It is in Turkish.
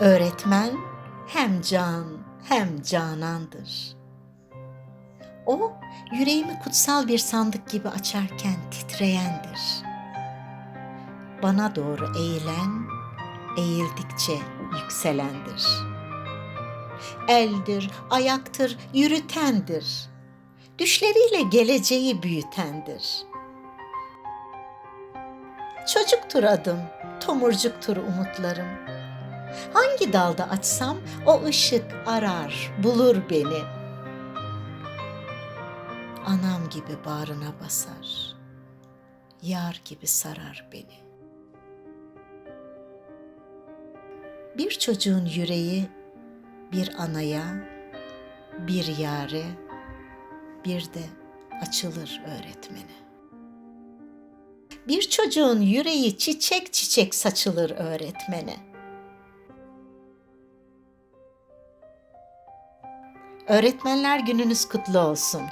Öğretmen hem can hem canandır. O yüreğimi kutsal bir sandık gibi açarken titreyendir. Bana doğru eğilen, eğildikçe yükselendir. Eldir, ayaktır, yürütendir. Düşleriyle geleceği büyütendir. Çocuktur adım, tomurcuktur umutlarım. Hangi dalda açsam o ışık arar, bulur beni. Anam gibi bağrına basar, yar gibi sarar beni. Bir çocuğun yüreği bir anaya, bir yare, bir de açılır öğretmene. Bir çocuğun yüreği çiçek çiçek saçılır öğretmene. Öğretmenler gününüz kutlu olsun.